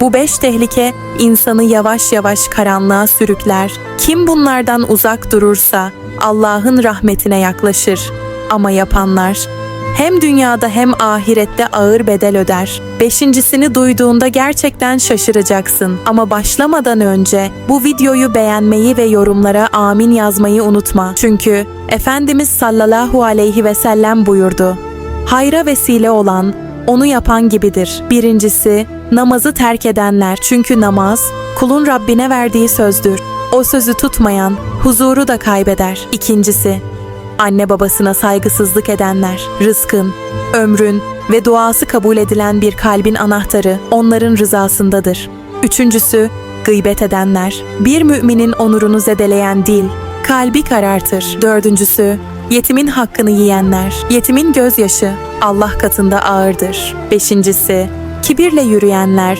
Bu beş tehlike insanı yavaş yavaş karanlığa sürükler. Kim bunlardan uzak durursa Allah'ın rahmetine yaklaşır. Ama yapanlar hem dünyada hem ahirette ağır bedel öder. Beşincisini duyduğunda gerçekten şaşıracaksın. Ama başlamadan önce bu videoyu beğenmeyi ve yorumlara amin yazmayı unutma. Çünkü Efendimiz sallallahu aleyhi ve sellem buyurdu. Hayra vesile olan onu yapan gibidir. Birincisi namazı terk edenler. Çünkü namaz kulun Rabbine verdiği sözdür. O sözü tutmayan huzuru da kaybeder. İkincisi anne babasına saygısızlık edenler, rızkın, ömrün ve duası kabul edilen bir kalbin anahtarı onların rızasındadır. Üçüncüsü, gıybet edenler, bir müminin onurunu zedeleyen dil, kalbi karartır. Dördüncüsü, yetimin hakkını yiyenler, yetimin gözyaşı Allah katında ağırdır. Beşincisi, kibirle yürüyenler,